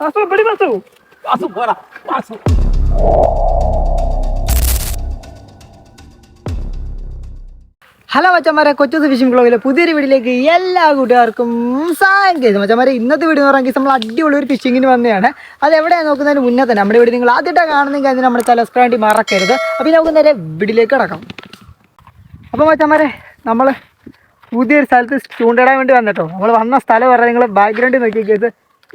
വാസു പിടി വാസു വാസു പോരാ വാസു ഹലോ മച്ചന്മാരെ കൊച്ചു ഫിഷിംഗ് ബ്ലോഗിലെ പുതിയൊരു വീഡിയോയിലേക്ക് എല്ലാ കൂട്ടുകാർക്കും സാങ്കേതിക മച്ചന്മാരെ ഇന്നത്തെ വീഡിയോ എന്ന് പറയുമ്പോൾ നമ്മൾ അടിപൊളി ഒരു ഫിഷിങ്ങിന് വന്നതാണ്. അത് എവിടെയാണ് നോക്കുന്നതിന് മുന്നേ തന്നെ നമ്മുടെ വീട് നിങ്ങൾ ആദ്യമായിട്ടാണ് കാണുന്നെങ്കിൽ അതിന് നമ്മുടെ സബ്സ്ക്രൈബ് വേണ്ടി മറക്കരുത്. അപ്പോൾ നമുക്ക് നേരെ വീഡിയോയിലേക്ക് കിടക്കാം. അപ്പോൾ മച്ചന്മാരെ നമ്മൾ പുതിയൊരു സ്ഥലത്ത് ചൂണ്ടിടാൻ വേണ്ടി വന്നിട്ടോ. നമ്മൾ വന്ന സ്ഥലം പറഞ്ഞാൽ നിങ്ങൾ ബാക്ക്ഗ്രൗണ്ടിൽ നോക്കിയത്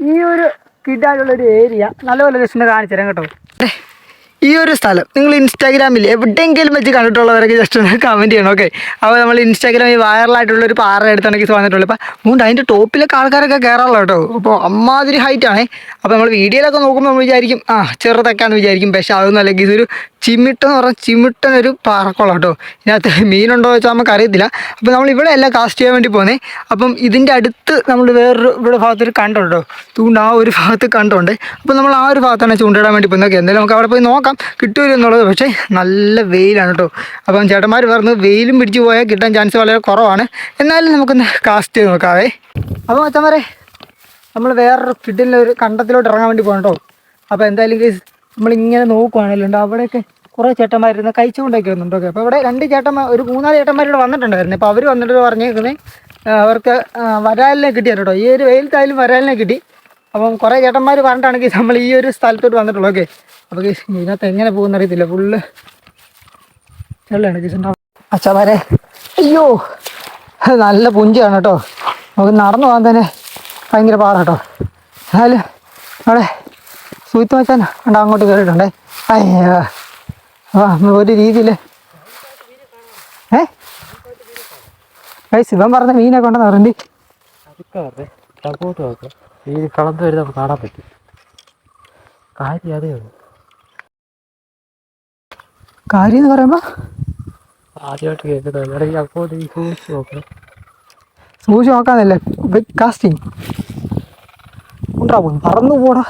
ഈ ഒരു കിഡായിട്ടുള്ള ഒരു ഏരിയ നല്ലപോലെ ജസ്റ്റ് ഒന്ന് കാണിച്ചു തരാം കേട്ടോ. ഈ ഒരു സ്ഥലം നിങ്ങൾ ഇൻസ്റ്റാഗ്രാമിൽ എവിടെയെങ്കിലും വെച്ച് കണ്ടിട്ടുള്ളവരൊക്കെ ജസ്റ്റ് ഒന്ന് കമന്റ് ചെയ്യണം ഓക്കെ അപ്പോൾ നമ്മൾ ഇൻസ്റ്റാഗ്രാമിൽ വൈറലായിട്ടുള്ള ഒരു പാറ എടുത്താണെങ്കിൽ വന്നിട്ടുള്ളൂ. അപ്പോൾ അതുകൊണ്ട് അതിന്റെ ടോപ്പിലൊക്കെ ആൾക്കാരൊക്കെ കയറാനുള്ള കേട്ടോ. അപ്പോൾ അമ്മാതിരി ഹൈറ്റ് ആണേ. അപ്പോൾ നമ്മൾ വീഡിയോയിലൊക്കെ നോക്കുമ്പോൾ നമ്മൾ വിചാരിക്കും ആ ചെറുതൊക്കെയാണെന്ന് വിചാരിക്കും. പക്ഷേ അതൊന്നും അല്ലെങ്കിൽ ഇതൊരു ചിമിട്ടെന്ന് പറഞ്ഞാൽ ചിമിട്ടനൊരു പാറക്കുളം കേട്ടോ. ഇതിനകത്ത് മീനുണ്ടോ എന്ന് വെച്ചാൽ നമുക്ക് അറിയത്തില്ല അപ്പോൾ നമ്മൾ ഇവിടെ അല്ല കാസ്റ്റ് ചെയ്യാൻ വേണ്ടി പോകുന്നത് അപ്പം ഇതിന്റെ അടുത്ത് നമ്മൾ വേറൊരു ഇവിടെ ഭാഗത്തൊരു കണ്ടുണ്ടോ തൂണ്ട് ആ ഒരു ഭാഗത്ത് കണ്ടുണ്ട്. അപ്പോൾ നമ്മൾ ആ ഒരു ഭാഗത്താണ് ചൂണ്ടിടാൻ വേണ്ടി പോകുന്നത് എന്തായാലും നമുക്ക് അവിടെ പോയി നോക്കാം. കിട്ടുമല്ലോ എന്നുള്ളത്. പക്ഷേ നല്ല വെയിലാണ് കേട്ടോ. അപ്പം ചേട്ടന്മാർ പറഞ്ഞു വെയിലും പിടിച്ചു പോയാൽ കിട്ടാൻ ചാൻസ് വളരെ കുറവാണ്. എന്നാലും നമുക്കൊന്ന് കാസ്റ്റ് ചെയ്ത് നോക്കാവേ. അപ്പോൾ മച്ചന്മാരെ നമ്മൾ വേറൊരു കിഡിലൊരു കണ്ടത്തിലോട്ട് ഇറങ്ങാൻ വേണ്ടി പോകണം കേട്ടോ. അപ്പോൾ എന്തായാലും നമ്മളിങ്ങനെ നോക്കുവാണല്ലോ അവിടെയൊക്കെ കുറേ ചേട്ടന്മാരിരുന്ന് കഴിച്ചുകൊണ്ടൊക്കെ വന്നിട്ടൊക്കെ അപ്പോൾ ഇവിടെ രണ്ട് ചേട്ടന്മാർ ഒരു മൂന്നാൽ ചേട്ടന്മാരോട് വന്നിട്ടുണ്ടായിരുന്നു. അപ്പോൾ അവർ വന്നിട്ട് പറഞ്ഞേക്കുന്നത് അവർക്ക് വരാലിനെ കിട്ടി കേട്ടോ. ഈ ഒരു വെയിലത്തായാലും വരാലിനെ കിട്ടി. അപ്പം കുറേ ചേട്ടന്മാർ പറഞ്ഞിട്ടാണെങ്കിൽ നമ്മൾ ഈ ഒരു സ്ഥലത്തോട്ട് വന്നിട്ടുള്ളൂ. ഓക്കെ. അപ്പോൾ ഇതിനകത്ത് എങ്ങനെ പോകുന്ന അറിയത്തില്ല. ഫുള്ള് ചെള്ളാണ് കേസ് ഉണ്ടാവും അച്ഛാമാരെ അയ്യോ നല്ല പുഞ്ചയാണ് കേട്ടോ. നമുക്ക് നടന്നു പോകാൻ തന്നെ ഭയങ്കര പാടാ കേട്ടോ. എന്നാലും അവിടെ സൂത്ത് മച്ചാൻ കണ്ട അങ്ങോട്ട് കയറിയിട്ടുണ്ടേ. അയ്യോ. ആ ഒരു രീതിയിൽ ഏ? ഏയ് ശിവൻ പറഞ്ഞ മീനൊക്കെ ഉണ്ടെന്ന് പറഞ്ഞി ഈ നമുക്ക് കാണാൻ പറ്റും. കാര്യം അതേ ഉള്ളൂ. കാര്യം എന്ന് പറയുമ്പോൾ ആദ്യമായിട്ട് കേൾക്കുന്നത് അങ്ങോട്ട് ഈ സൂക്ഷിച്ച് നോക്കണം. സൂക്ഷിച്ച് നോക്കാന്നല്ലേ ബിഗ് കാസ്റ്റിംഗ് ഉണ്ടാവും പറന്നു പോടാ.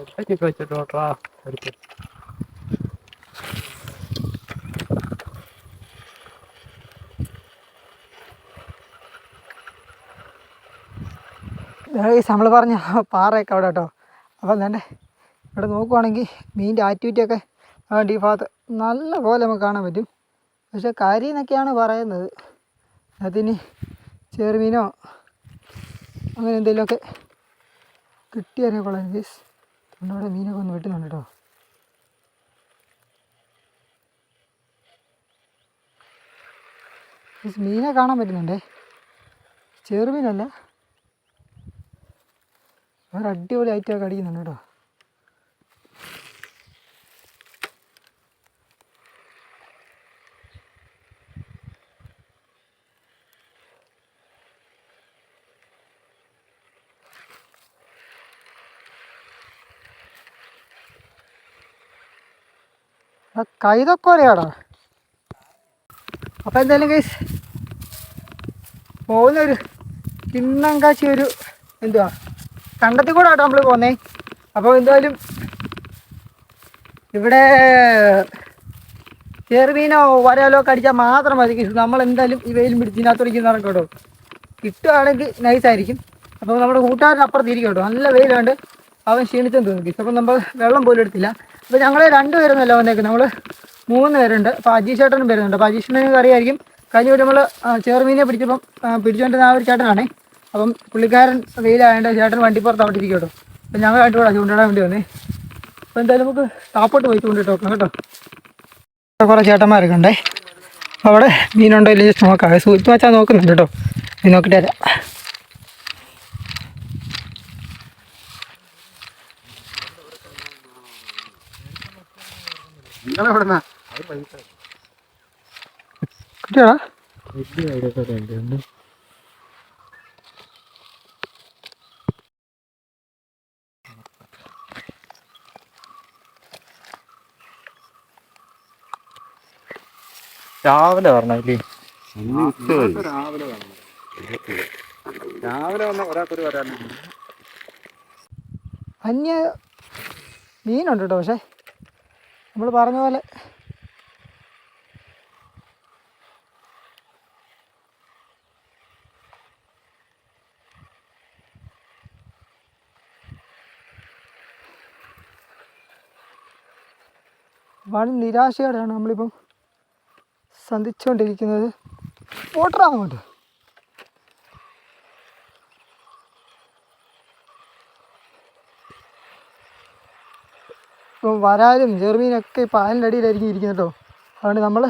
എന്തൊക്കെ വെച്ചിട്ടോട്ടാ എടുത്ത് നമ്മൾ പറഞ്ഞ പാറയൊക്കെ അവിടെ കേട്ടോ. അപ്പം തന്നെ ഇവിടെ നോക്കുവാണെങ്കിൽ മീനിന്റെ ആക്ടിവിറ്റിയൊക്കെ അതുകൊണ്ട് ഈ ഭാഗത്ത് നല്ല പോലെ നമുക്ക് കാണാൻ പറ്റും. പക്ഷെ കരി എന്നൊക്കെയാണ് പറയുന്നത്. അതിന് ചെറുമീനോ അങ്ങനെ എന്തെങ്കിലുമൊക്കെ കിട്ടിയാലേ കൊള്ളാം അവിടെ മീനൊക്കെ ഒന്ന് വെട്ടുന്നുണ്ട് കേട്ടോ. മീനെ കാണാൻ പറ്റുന്നുണ്ടേ? ചെറുമീനല്ല. വേറെ അടിപൊളി ഐറ്റമൊക്കെ അടിക്കുന്നുണ്ട് കേട്ടോ. ആ കൈതൊക്കോലെയാടാ അപ്പോൾ എന്തായാലും കേസ് പോകുന്നൊരു കിണ്ണം കാച്ചി ഒരു എന്തുവാ കണ്ടത്തിൽ കൂടെ ആട്ടോ നമ്മൾ പോന്നേ. അപ്പോൾ എന്തായാലും ഇവിടെ ചെറുമീനോ വരാലോ ഒക്കെ അടിച്ചാൽ മാത്രം മതി കിട്ടും നമ്മൾ എന്തായാലും ഈ വെയിലും പിടിച്ച് ഇതിനകത്ത് നടക്കും കേട്ടോ. കിട്ടുകയാണെങ്കിൽ നൈസായിരിക്കും അപ്പോൾ നമ്മുടെ കൂട്ടുകാരൻ അപ്പുറത്തിരിക്കും കേട്ടോ. നല്ല വെയിലുണ്ട്. അവൻ ക്ഷീണിച്ചെന്ന് തോന്നി അപ്പോൾ നമ്മൾ വെള്ളം പോലും എടുത്തില്ല. അപ്പോൾ ഞങ്ങൾ രണ്ട് പേരൊന്നുമല്ല വന്നേക്കുന്നത്. നമ്മൾ മൂന്ന് പേരുണ്ട്. അപ്പോൾ അജീഷ് ചേട്ടനും വരുന്നുണ്ട്. അപ്പോൾ ചേട്ടനും അറിയായിരിക്കും കഴിഞ്ഞ വീട് നമ്മൾ ചെറുമീനെ പിടിച്ചപ്പം പിടിച്ചുകൊണ്ടിരുന്ന ആ ഒരു ചേട്ടനാണേ. അപ്പം പുള്ളിക്കാരൻ വെയിലായതുകൊണ്ട് ചേട്ടൻ വണ്ടിപ്പുറത്ത് അവിടെ ഇരിക്കും കേട്ടോ അപ്പം ഞങ്ങൾ ആയിട്ട് കൂടെ ചൂണ്ടിടാൻ വേണ്ടി വന്നേ. അപ്പോൾ എന്തായാലും നമുക്ക് താപ്പോട്ട് പോയി ചൂണ്ടിട്ട് നോക്കാം കേട്ടോ. കുറേ ചേട്ടന്മാരൊക്കെ ഉണ്ടേ. അവിടെ മീനുണ്ടോ ഇല്ലെങ്കിൽ ജസ്റ്റ് നോക്കാം. സൂചിച്ച് വെച്ചാൽ നോക്കുന്നുണ്ട് കേട്ടോ. ഇത് നോക്കിയിട്ട് തരാം രാവിലെ പറഞ്ഞല്ലേ രാവിലെ വന്ന ഒരാൾക്കൊരു വരാൻ അന്യ മീനുണ്ട് കേട്ടോ പക്ഷേ. നമ്മൾ പറഞ്ഞ പോലെ. വൺ നിരാശയോടെയാണ് നമ്മളിപ്പം സന്ധിച്ചുകൊണ്ടിരിക്കുന്നത് ഓട്ടറാ ഇപ്പം വരാലും ചെറുമീനൊക്കെ ഇപ്പം അതിന്റെ അടിയിലായിരിക്കും ഇരിക്കുന്നത് കേട്ടോ. അതുകൊണ്ട് നമ്മൾ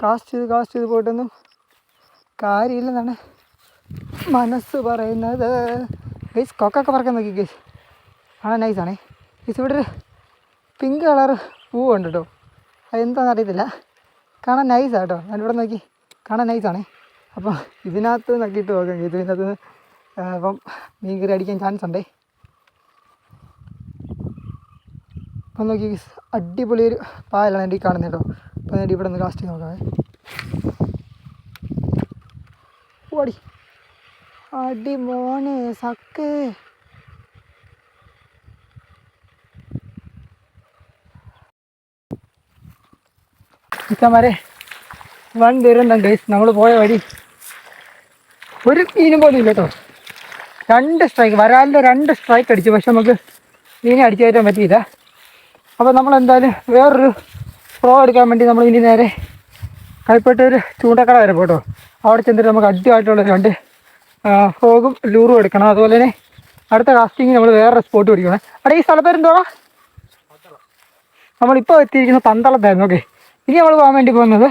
കാസ്റ്റ് ചെയ്ത് കാസ്റ്റ് ചെയ്ത് പോയിട്ടൊന്നും കാര്യമില്ലെന്നാണ് മനസ്സ് പറയുന്നത്. ഗൈസ് കൊക്കൊക്കെ പറക്കാൻ നോക്കി ഗൈസ് ആ നൈസാണേ ഗൈസ് ഇവിടെ ഒരു പിങ്ക് കളർ പൂവുണ്ട് കേട്ടോ. അതെന്താണെന്ന് അറിയത്തില്ല. കാണാൻ നൈസാണ് കേട്ടോ. ഞാനിവിടെ നോക്കി കാണാൻ നൈസാണേ അപ്പോൾ ഇതിനകത്ത് നോക്കിയിട്ട് നോക്കാം ഗൈസ് ഇതിനകത്ത് അപ്പം മീൻ കറി അടിക്കാൻ ചാൻസ് ഉണ്ടേ? അപ്പം നോക്കി അടിപൊളി ഒരു പായലാണ് എന്റെ ഈ കാണുന്നത് കേട്ടോ. അപ്പം ഞാൻ ഇവിടെ നിന്ന് കാസ്റ്റ് നോക്കാവേ ഓടി അടി. മോനെ സക്ക്. ഇത്തമാരെ വൺ ദുരന്തം ഗൈസ് നമ്മൾ പോയ വഴി ഒരു മീനും പോലും ഇല്ല കേട്ടോ. രണ്ട് സ്ട്രൈക്ക് വരാലിന്റെ രണ്ട് സ്ട്രൈക്ക് അടിച്ചു. പക്ഷെ നമുക്ക് മീനെ അടിച്ചു കയറ്റാൻ പറ്റിയില്ല. അപ്പോൾ നമ്മൾ എന്തായാലും വേറൊരു പ്രോ എടുക്കാൻ വേണ്ടി നമ്മൾ ഇനി നേരെ കൈപ്പെട്ട ഒരു ചൂണ്ടക്കട വരെ പോട്ടോ. അവിടെ ചെന്നിട്ട് നമുക്ക് അടിപൊളിയായിട്ടുള്ള രണ്ട് ഫ്രോഗും ലൂറും എടുക്കണം. അതുപോലെ തന്നെ അടുത്ത കാസ്റ്റിംഗ് നമ്മൾ വേറൊരു സ്പോട്ട് പിടിക്കണം. അവിടെ ഈ സ്ഥലപ്പേരെന്തോടാ നമ്മളിപ്പോൾ എത്തിയിരിക്കുന്ന പന്തളത്തായിരുന്നു. ഓക്കെ. ഇനി നമ്മൾ പോകാൻ വേണ്ടി പോകുന്നത്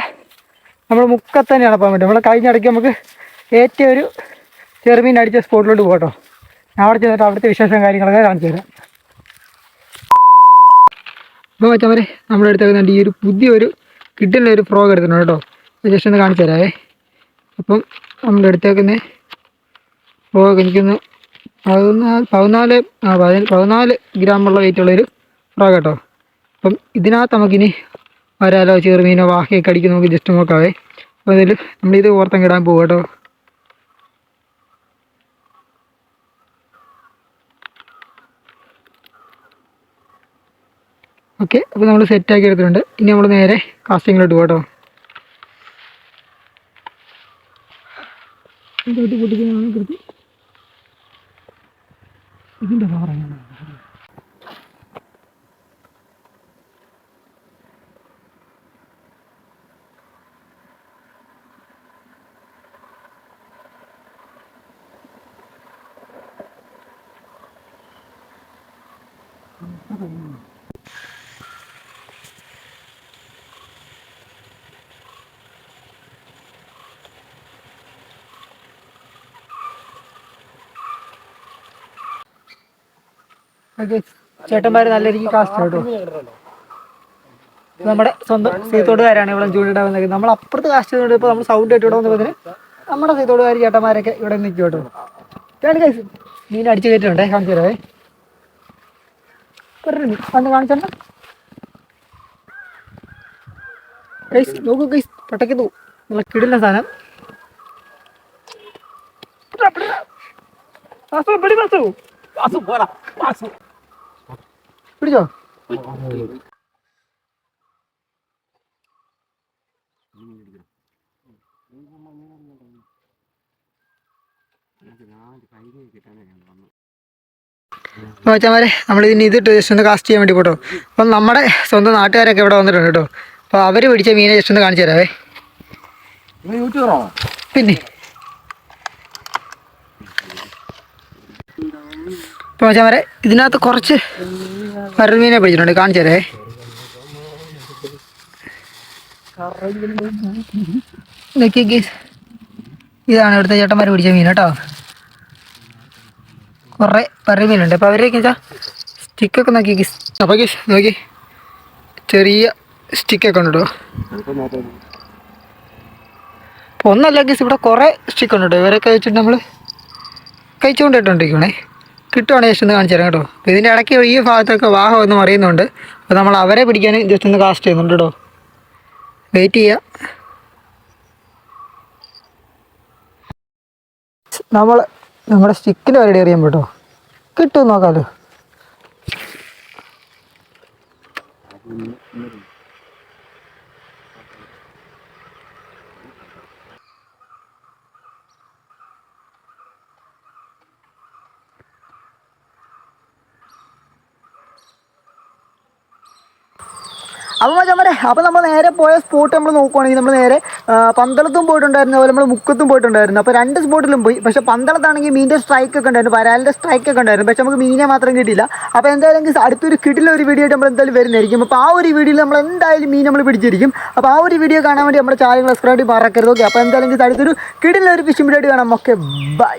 നമ്മൾ മുക്കത്തന്നെയാണ് പോകാൻ വേണ്ടി. നമ്മൾ കഴിഞ്ഞ ഇടയ്ക്ക് നമുക്ക് ഏറ്റവും ഒരു ചെറുമീൻ അടിച്ച സ്പോട്ടിലോട്ട് പോകട്ടോ. ഞാൻ അവിടെ ചെന്നിട്ട് അവിടുത്തെ വിശേഷം കാര്യങ്ങളൊക്കെ കാണിച്ചു തരാം. അപ്പോൾ വെച്ചവരെ നമ്മുടെ അടുത്തേക്ക് ഈ ഒരു പുതിയൊരു കിട്ടുന്ന ഒരു ഫ്രോഗ് എടുത്തിട്ടുണ്ട് കേട്ടോ. ജസ്റ്റ് ഒന്ന് കാണിച്ചു തരാവേ. അപ്പം നമ്മുടെ അടുത്തേക്കുന്ന ഫ്രോഗ് എനിക്കൊന്ന് പതിനാല് പതിനാല് ആ പതിനാല് ഗ്രാമുള്ള വെയിറ്റുള്ളൊരു ഫ്രോഗ് കേട്ടോ. അപ്പം ഇതിനകത്ത് നമുക്കിനി വരാലോ ചെറുമീനോ വാഹയൊക്കെ അടിക്കുന്ന നമുക്ക് ജസ്റ്റ് നോക്കാവേ. അപ്പോൾ അതിൽ നമ്മളിത് ഓർത്തം കിടാൻ പോകും കേട്ടോ. ഓക്കെ അപ്പോൾ നമ്മൾ സെറ്റാക്കി എടുത്തിട്ടുണ്ട്. ഇനി നമ്മൾ നേരെ കാസ്റ്റിങ്ങിലോട്ട് പോകട്ടോ ഇതിന്റെ പറയുന്നത്. ഓക്കെ ചേട്ടന്മാർ നല്ല രീതിക്ക് കാസ്റ്റ് കേട്ടോ നമ്മുടെ സ്വന്തം സീത്തോടുകാരാണ് ഇവിടെ ചൂണ്ടിട്ട് ഉണ്ടാവുന്നത് നമ്മൾ അപ്പുറത്ത് കാസ്റ്റ് ചെയ്തുകൊണ്ട് ഇപ്പോൾ നമ്മൾ സൗണ്ട് കേട്ടോ വന്നതിന് നമ്മുടെ സീത്തോടുകാർ ചേട്ടന്മാരൊക്കെ ഇവിടെ നിൽക്കും കേട്ടോ ഗൈസ് മീൻ അടിച്ചു കയറ്റുണ്ടേ കാണിച്ചു വന്ന് കാണിച്ചോണ്ട ഗൈസ് നോക്കൂ ഗൈസ് പട്ടയ്ക്കുന്നു നല്ല കിടില സാധനം വാസു, പിടി വാസു. പിടിച്ചോ? മച്ചാമാരെ നമ്മൾ ഇതിന് ഇതിട്ട് ജസ്റ്റ് ഒന്ന് കാസ്റ്റ് ചെയ്യാൻ വേണ്ടി പോട്ടോ. അപ്പം നമ്മുടെ സ്വന്തം നാട്ടുകാരൊക്കെ ഇവിടെ വന്നിട്ടുണ്ട് കേട്ടോ. അപ്പോൾ അവർ പിടിച്ച മീനെ ജസ്റ്റ് ഒന്ന് കാണിച്ചു തരാവേ. യൂട്യൂബറാണോ? പിന്നെ? അപ്പോൾ മച്ചാമാരെ ഇതിനകത്ത് കുറച്ച് മീനെ പിടിച്ചിട്ടുണ്ട്. കാണിച്ചു തരേ. ഇതാണ് ഇവിടുത്തെ ചേട്ടന്മാർ പിടിച്ച മീൻ കേട്ടോ. കുറേ മീനുണ്ട് അപ്പോൾ അവരൊക്കെ വെച്ചാൽ സ്റ്റിക്കൊക്കെ നോക്കി ഗീസ് അപ്പോൾ ഗീസ് നോക്കി. ചെറിയ സ്റ്റിക്കൊക്കെ ഉണ്ട്? കേട്ടോ ഒന്നല്ല ഗീസ് ഇവിടെ കുറേ സ്റ്റിക്ക് ഉണ്ട്? ഇവരൊക്കെ വെച്ചിട്ട് നമ്മൾ കഴിച്ചുകൊണ്ടിട്ടുണ്ടിരിക്കണേ കിട്ടുവാണെങ്കിൽ ജസ്റ്റ് ഒന്ന് കാണിച്ചു തരാം കേട്ടോ. അപ്പോൾ ഇതിന്റെ ഇടയ്ക്ക് ഈ ഭാഗത്തൊക്കെ വാഹം എന്ന് മറിയുന്നുണ്ട് അപ്പോൾ നമ്മൾ അവരെ പിടിക്കാൻ ജസ്റ്റ് ഒന്ന് കാസ്റ്റ് ചെയ്യുന്നുണ്ട് കേട്ടോ. വെയിറ്റ് ചെയ്യുക നമ്മൾ നമ്മുടെ സ്റ്റിക്കിന്റെ വരെ അറിയാൻ കേട്ടോ കിട്ടും നോക്കാലോ. അപ്പോൾ നമ്മൾ നേരെ പോയ സ്പോട്ട് നമ്മൾ നോക്കുവാണെങ്കിൽ നമ്മൾ നേരെ പന്തളത്തും പോയിട്ടുണ്ടായിരുന്നു അതുപോലെ നമ്മൾ മുക്കത്തും പോയിട്ടുണ്ടായിരുന്നു. അപ്പോൾ രണ്ട് സ്പോട്ടിലും പോയി. പക്ഷേ പന്തളത്താണെങ്കിൽ മീനിന്റെ സ്ട്രൈക്ക് ഒക്കെ ഉണ്ടായിരുന്നു വരാലിന്റെ സ്ട്രൈക്ക് ഒക്കെ ഉണ്ടായിരുന്നു. പക്ഷേ നമുക്ക് മീനെ മാത്രം കിട്ടിയില്ല. അപ്പോൾ എന്തായാലും അടുത്തൊരു കിടിലൊരു ഒരു വീഡിയോ നമ്മൾ എന്തായാലും വരുന്നതായിരിക്കും. അപ്പോൾ ആ ഒരു വീഡിയോയിൽ നമ്മൾ എന്തായാലും മീൻ നമ്മൾ പിടിച്ചിരിക്കും. അപ്പോൾ ആ ഒരു വീഡിയോ കാണാൻ വേണ്ടി നമ്മുടെ ചാനൽ സബ്സ്ക്രൈബ് മറക്കരുത് ഓക്കെ അപ്പോൾ എന്തായാലും അടുത്തൊരു കിടിലൊരു ഫിഷിംഗ് വീഡിയോ കാണാം. Okay bye